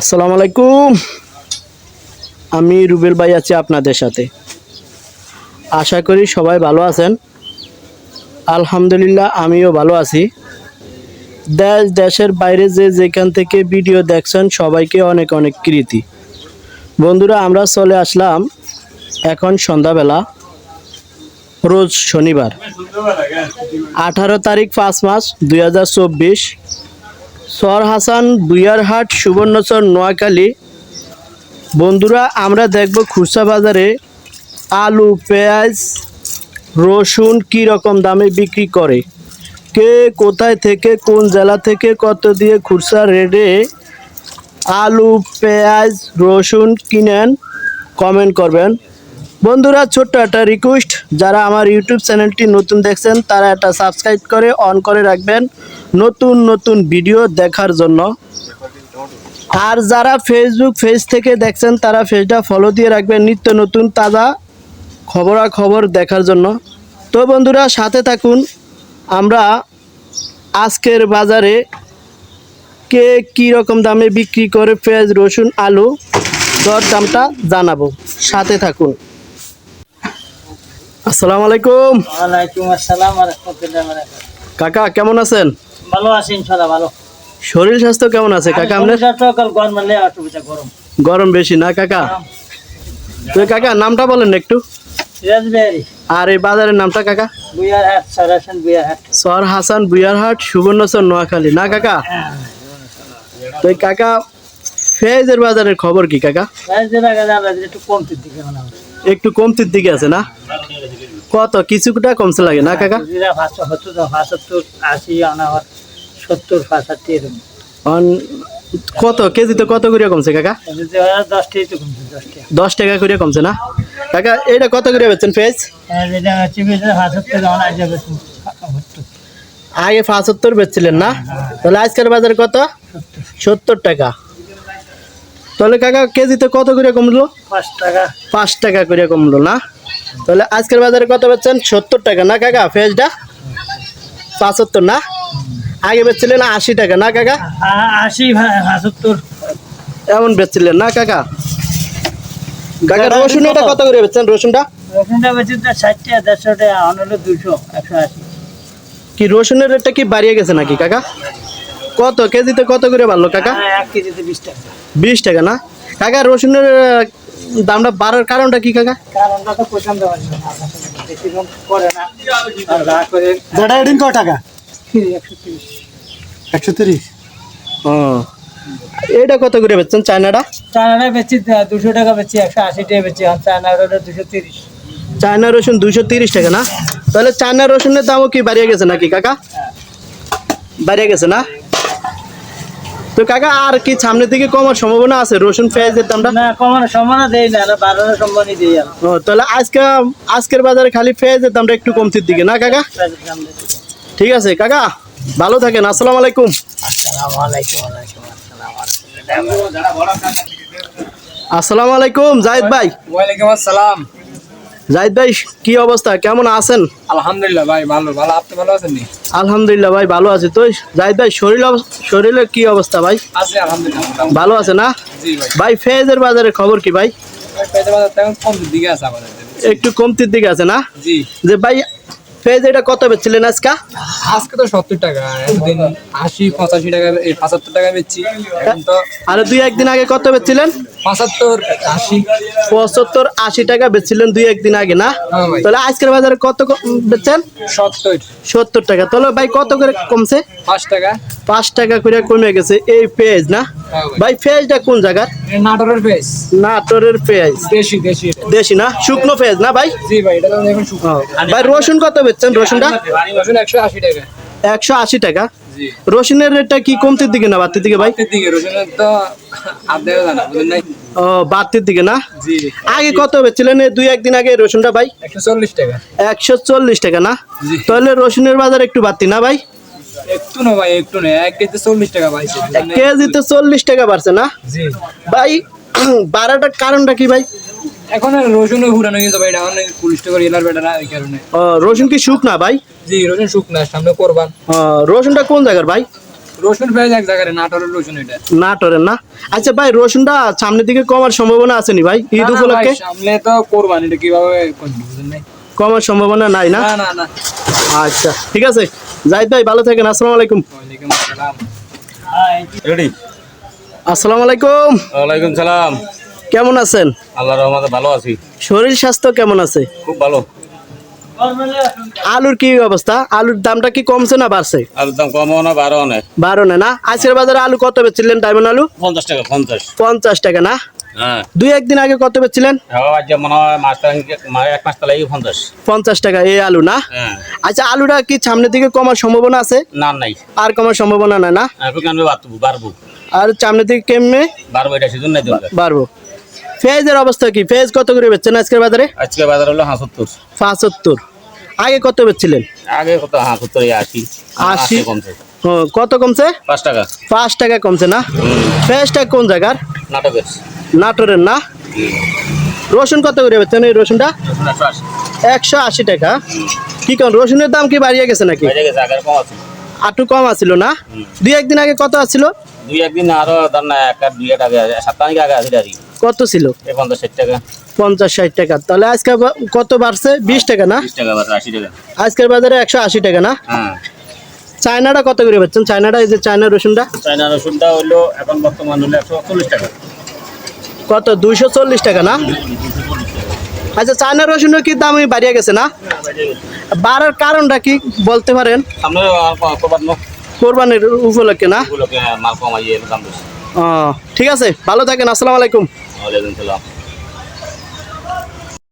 আসসালামু আলাইকুম। আমি রুবেল ভাই আছি আপনাদের সাথে। আশা করি সবাই ভালো আছেন। আলহামদুলিল্লাহ আমিও ভালো আছি। দেশ, দেশের বাইরে যে যেখান থেকে ভিডিও দেখছেন সবাইকে অনেক অনেক কৃতি। বন্ধুরা, আমরা চলে আসলাম এখন সন্ধ্যাবেলা, রোজ শনিবার। আঠারো তারিখ পাঁচ মাস দুই হাজার চব্বিশ। সর হাসান বুয়ারহাট সুবর্ণচর, নোয়াখালী। বন্ধুরা, আমরা দেখব খুচরা বাজারে আলু, পেঁয়াজ, রসুন কি রকম দামে বিক্রি করে। কে কোথায় থেকে, কোন জেলা থেকে, কত দিয়ে খুচরা রেটে আলু, পেঁয়াজ, রসুন কিনেন, কমেন্ট করবেন। বন্ধুরা, ছোট্ট একটা রিকোয়েস্ট যারা আমার ইউটিউব চ্যানেলটি নতুন দেখছেন, তারা একটা সাবস্ক্রাইব করে অন করে রাখবেন নতুন নতুন ভিডিও দেখার জন্য। আর যারা ফেসবুক পেজ থেকে দেখছেন, তারা পেজটা ফলো দিয়ে রাখবেন, নিত্য নতুন, তাজা খবরাখবর দেখার জন্য। তো বন্ধুরা, সাথে থাকুন। আমরা আজকের বাজারে কে কী রকম দামে বিক্রি করে পেঁয়াজ, রসুন, আলু দর দামটা জানাব। সাথে থাকুন। আসসালামু আলাইকুম। ওয়ালাইকুম আসসালাম রাহমাতুল্লাহি ওয়া বারাকাতুহু। কাকা কেমন আছেন? ভালো আছি ইনশাআল্লাহ ভালো। শরীর স্বাস্থ্য কেমন আছে কাকা আপনার? তো কাল গরম অসুবিধা গরম। গরম বেশি না কাকা? তো কাকা নামটা বলেন একটু। আর এই বাজারের নামটা কাকা? সর হাসান বুয়ারহাট সুবর্ণচর নোয়াখালী। না কাকা? তো এই কাকা ফেজের বাজারের খবর কি কাকা? একটু কমতির দিকে আছে না? কত? কিছুটা কমছে লাগে না কাকা? সত্তর পাঁচাত্তর এরকম। কত? কেজিতে কত করে কমছে কাকা? হয় দশ টাকা করে কমছে না? কাকা এটা কত করে বেচছেন যাবে সত্তর। আগে পাঁচাত্তর বেচছিলেন না? তাহলে আজকের বাজার কত? সত্তর। টাকা। তাহলে কাকা কেজিতে কত করে কমলো? পাঁচ টাকা। পাঁচ টাকা করে কমলো না? তাহলে আজকের বাজারে কত বেচছেন? সত্তর টাকা। না কাকা ফেজটা পাঁচাত্তর না? আগে বেচছিলেন আশি টাকা না কাকা? আশি পাঁচাত্তর। এমন বেচছিলেন না কাকা? কাকা রসুন এটা কত? করে বেচছেন রসুনটা? রসুনটা বেশি ষাট টাকা দেড়শো টাকা হলো দুশো একশো আশি। কি রসুনের রেটটা কি বাড়িয়ে গেছে নাকি কাকা? কত? কেজিতে কত করে বাড়লো কাকা? হ্যাঁ, এক কেজিতে বিশ টাকা। বিশ টাকা না? কাকা রসুনের দামটা বাড়ার কারণটা কি কাকা? কারণটা তো পছন্দ হয় না করে না। আর যা করে যেটা এডিন ক টাকা? একশো তিরিশ। একশো তিরিশ? ও। এটা কত করে বেচছেন চায়নাটা? চায়নাটা বেচি দুশো টাকা বেচি একশো আশি টাকা বেচি আর চায়নাটা দুশো তিরিশ। চায়না রসুন দুশো তিরিশ টাকা না? তাহলে চায়না রসুনের দামও কি বাড়িয়ে গেছে নাকি কাকা? বাড়িয়ে গেছে না? তো কাকা আর কি সামনের দিকে কমার সম্ভাবনা আছে? রসুন পেঁয়াজের দামটা? না কমানো সম্মানও দেই না না বাড়ানোর দিই ও তাহলে আজকে আজকের বাজারে খালি পেঁয়াজের দামটা একটু কমতির দিকে না কাকা? ঠিক আছে কাকা ভালো থাকেন আসসালামু আলাইকুম। আসসালামু আলাইকুম ওয়ালাইকুম আসসালাম আসসালামু আলাইকুম। জাহিদ ভাই। ওয়ালাইকুম আসসালাম। জাহিদ ভাই কি অবস্থা? কেমন আছেন? আলহামদুলিল্লাহ ভাই ভালো। ভালো আপনি ভালো আছেন নি? আলহামদুলিল্লাহ ভাই ভালো আছি। তো জাহিদ ভাই শরীর শরীরের কি অবস্থা ভাই? আছি আলহামদুলিল্লাহ ভালো আছে না? ভাই। ফেজের বাজারের খবর কি ভাই? বাজার একটু কমতির দিকে আছে না? যে ভাই ফেজ এটা কত বেচছিলেন আজকে? আজকে তো সত্তর টাকা একদিন আশি পঁচাশি টাকা এই পঁচাত্তর টাকা বেচছি। আর দুই একদিন আগে কত বেচছিলেন? পঁচাত্তর আশি। পঁচাত্তর আশি টাকা বেচছিলেন দুই একদিন আগে না? হ্যাঁ তাহলে আজকের বাজারে কত বেচছেন? সত্তর। সত্তর টাকা। তাহলে ভাই কত করে কমছে? পাঁচ টাকা। পাঁচ টাকা করে কমে গেছে। এই পেঁয়াজ না? হ্যাঁ ভাই। পেঁয়াজটা কোন জায়গার? নাটোরের পেঁয়াজ। নাটোরের পেঁয়াজ। দেশি দেশি দেশি না? শুকনো পেঁয়াজ না ভাই? জি ভাই এটা তো এখন শুকনো। ভাই রসুন কত বেচছেন? রসুনটা? রসুন একশো আশি টাকা। একশো আশি টাকা। রসুনের রেটটা কি কমতির দিকে না বাড়তির দিকে ভাই? বাড়তির দিকে রসুনের তো আদায় জানা বুঝলেন নাই? ও বাড়তির দিকে না? আগে কত বেচছিলেন এই দুই একদিন আগে রসুনটা ভাই? একশো চল্লিশ টাকা। একশো চল্লিশ টাকা না? তাহলে রসুনের বাজার একটু বাড়তি না ভাই? একটু না ভাই একটু না এক কেজিতে চল্লিশ টাকা পাইছে কেজিতে চল্লিশ টাকা বাড়ছে না? ভাই বাড়াটার কারণটা কি ভাই? এখন আর রসুনও ঘুরানো গেছে ভাই এটা অনেক পুলিশ টাকা এলার বেটা না ওই কারণে। রসুন কি শুকনা ভাই? জি রসুন শুকনা সামনে করবান। রসুনটা কোন জায়গার ভাই? রসুন পেঁয়াজ এক জায়গায় নাটোরের রসুন এটা। না টরেন না? আচ্ছা ভাই রসুনটা সামনের দিকে কমার সম্ভাবনা আছে নি ভাই ঈদ উপলক্ষে? সামনে তো কোরবানি এটা কীভাবে? কমার সম্ভাবনা নাই না? না না না। আচ্ছা ঠিক আছে। জাহিদ ভাই ভালো থাকেন আসসালামু আলাইকুম। ওয়ালাইকুম আসসালাম। রেডি আসসালামু আলাইকুম। ওয়ালাইকুম সালাম। কেমন আছেন? আল্লাহর রহমতে ভালো আছি। শরীর স্বাস্থ্য কেমন আছে? খুব ভালো। আলুর কি অবস্থা? আলুর দামটা কি কমছে না বাড়ছে? আলুর দাম কমও না বারো না। বারো না। না আজকের বাজারে আলু কত বেচছিলেন ডায়মন্ড আলু? পঞ্চাশ টাকা পঞ্চাশ। পঞ্চাশ টাকা না? হ্যাঁ। দুই একদিন আগে কত বেচছিলেন? হ্যাঁ পঞ্চাশ। টাকা এই আলু না? হ্যাঁ। আচ্ছা আলুটা কি সামনের দিকে কমার সম্ভাবনা আছে? না নাই। আর কমার সম্ভাবনা নাই না? বাড়বো আর সামনের দিকে কেমনে? বাড়বো এটা সেজন্য বাড়বো। পেঁয়াজের অবস্থা কি? পেঁয়াজ কত করে বেচছেন আজকের বাজারে? আজকে বাজার হলো হাঁসত্তর। পাঁচাত্তর আগে কত বেচছিলেন? আগে কত? হাঁসত্তর আশি। আশি? কমছে। কত কমছে? পাঁচ টাকা। পাঁচ টাকা কমছে না? পেঁয়াজটা কোন জায়গার? নাটকের নাটোরের না? রসুন কত করে বেচছেন এই রসুনটা? একশো আশি। টাকা। কি কোন রসুনের দাম কি বাড়িয়ে গেছে নাকি? কম আটু কম আছিল না? দুই একদিন আগে কত আছিল? দুই একদিন আরও ধর না এক আর দুই এক আগে সপ্তাহ আগে আছে আর কত ছিল? পঞ্চাশ ষাট টাকা। পঞ্চাশ ষাট টাকা। তাহলে আজকে কত বাড়ছে? বিশ টাকা না? আজকের বাজারে একশো আশি টাকা না? হ্যাঁ। চায়নাটা কত করে পাচ্ছেন চায়নাটা এই যে চায়না রসুনটা? চায়না রসুনটা হলো এখন বর্তমান হলো একশো চল্লিশ টাকা। কত? দুইশো চল্লিশ টাকা না? আচ্ছা চায়না রসুনের কি দাম বাড়িয়ে গেছে না? বাড়ার কারণটা কি বলতে পারেন? কোরবানির উপলক্ষে না? ও, ঠিক আছে ভালো থাকেন আসসালামু আলাইকুম। ওয়ালাইকুম সালাম